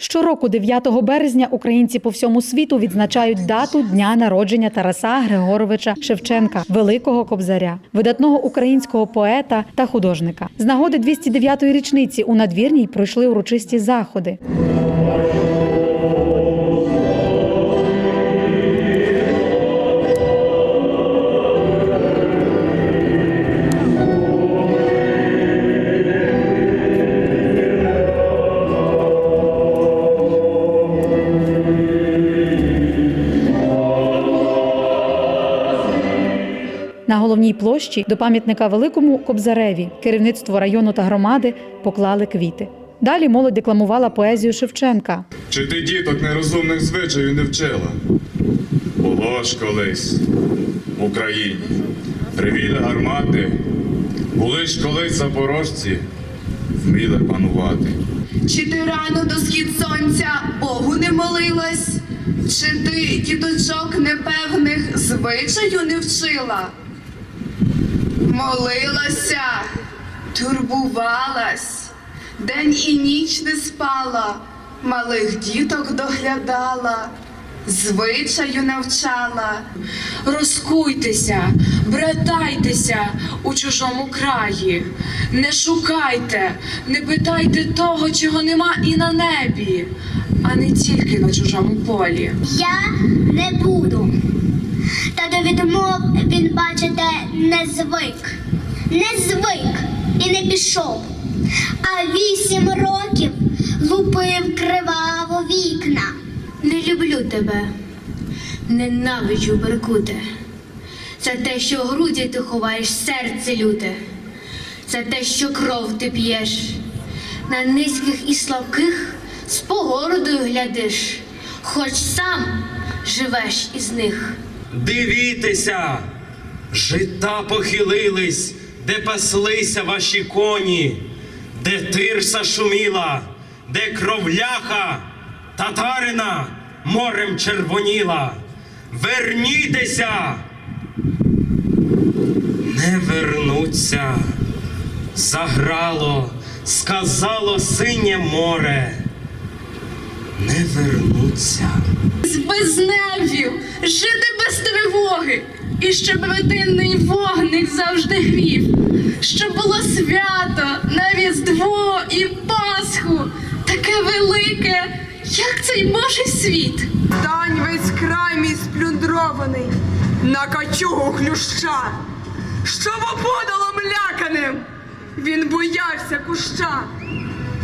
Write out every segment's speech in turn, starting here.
Щороку, 9 березня, українці по всьому світу відзначають дату дня народження Тараса Григоровича Шевченка, великого кобзаря, видатного українського поета та художника. З нагоди 209-ї річниці у надвірній пройшли урочисті заходи. На головній площі до пам'ятника великому Кобзареві керівництво району та громади поклали квіти. Далі молодь декламувала поезію Шевченка. Чи ти діток нерозумних звичаїв не вчила? Було ж колись в Україні привілі гармати, були ж колись запорожці, вміли панувати. Чи ти рано до схід сонця Богу не молилась? Чи ти діточок непевних звичаю не вчила? Молилася, турбувалась, день і ніч не спала, малих діток доглядала, звичаю навчала. Розкуйтеся, братайтеся у чужому краї. Не шукайте, не питайте того, чого нема і на небі, а не тільки на чужому полі. Я не буду. Та до відмов він, бачите, не звик, не звик і не пішов. А вісім років лупив криваво вікна. Не люблю тебе, ненавиджу беркуте. Це те, що груді ти ховаєш серце люте. Це те, що кров ти п'єш. На низьких і слабких з погородою глядиш, хоч сам живеш із них. Дивіться, жита похилились, де паслися ваші коні, де тирса шуміла, де кровляха татарина морем червоніла. Вернітеся, не вернуться, заграло, сказало синє море, не вернуться. З безневів, жити без тривоги, і щоб вединний вогник завжди грів, щоб було свято на Різдво і Пасху, таке велике, як цей Божий світ. Стань весь край мій сплюндрований на качугу хлюща, що опудало мляканим, він боявся куща.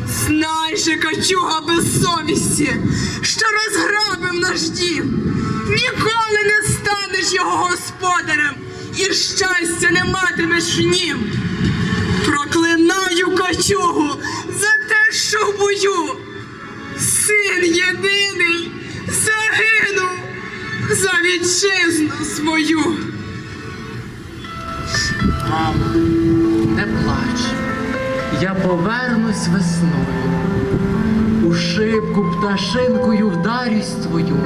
Знай же, качуга без совісті, що розграбив наш дім. Ніколи не станеш його господарем і щастя не матимеш в нім. Проклинаю качугу за те, що в бою син єдиний загинув за вітчизну свою. Мамо, не плач, я повернусь весною, шибку пташинкою вдарюсь твою,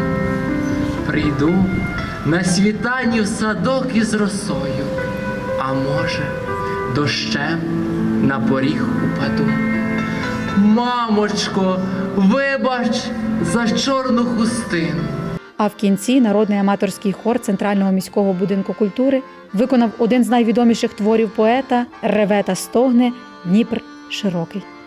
прийду на світанні в садок із росою, а може, дощем на поріг упаду. Мамочко, вибач за чорну хустину. А в кінці народний аматорський хор Центрального міського будинку культури виконав один з найвідоміших творів поета Реве та стогне Дніпр широкий.